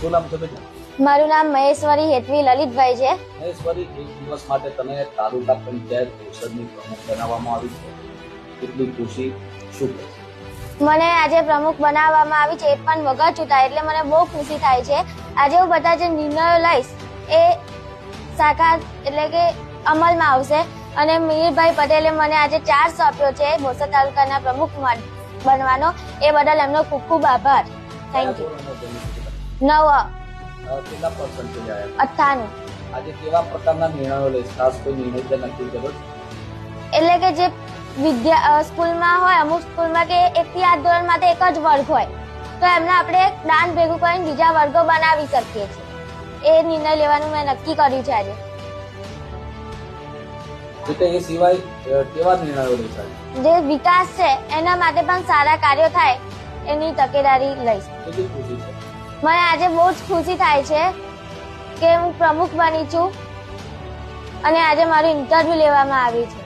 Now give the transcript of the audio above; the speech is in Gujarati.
શું નામ છે બેટા? મારું નામ મહેશ્વરી હેતવી લલિતભાઈ છે. મહેશ્વરી એક દિવસ માટે તમે તાલુકા પંચાયત પરિષદની પ્રમુખ બનાવવામાં આવી છે. કેટલી ખુશી? શું મને આજે પ્રમુખ બનાવવામાં આવી છે એ પણ વગર ચૂતા એટલે મને બહુ ખુશી થાય છે. આજે હું બધા જે નિર્ણયો લઈશ એ સાકાર એટલે કે અમલમાં આવશે. અને મિહિરભાઈ પટેલે મને આજે ચાર સોંપ્યો છે બોરસદ તાલુકાના પ્રમુખ બનવાનો. એ બદલ એમનો ખૂબ ખૂબ આભાર. થેન્ક યુ નવ. કેટલા પર્સન્ટેજ આવ્યા અઠ્ઠાણું. આજે કેવા પ્રકારના નિર્ણયો લઈશ ખાસ કોઈ નિર્ણય તે નક્કી કર્યો? એટલે કે જે વિદ્યા સ્કૂલમાં હોય અમુક સ્કૂલમાં કે એક થી આઠ ધોરણ માટે એક જ વર્ગ હોય તો એમને આપણે દાન ભેગું કરીને બીજા વર્ગો બનાવી શકીએ છીએ. એ નિર્ણય લેવાનું મેં નક્કી કર્યું છે આજે. એ સિવાય કેવા નિર્ણયો લઈ શકાય જે વિકાસ છે એના માટે પણ સારા કાર્યો થાય એની તકેદારી લઈશ. કેટલી ખુશી છે? મને આજે બહુ જ ખુશી થાય છે કે હું પ્રમુખ બની છું અને આજે મારું ઇન્ટરવ્યુ લેવામાં આવ્યું છે.